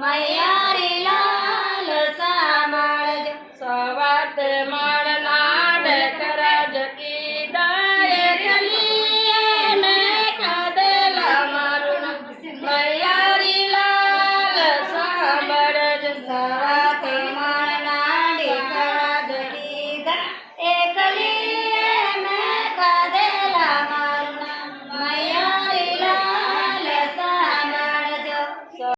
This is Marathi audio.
मयारे लालसा माळ सवात माळ लाड कराज की दयरली खादला मारून. मयारी लालसा माळ जसा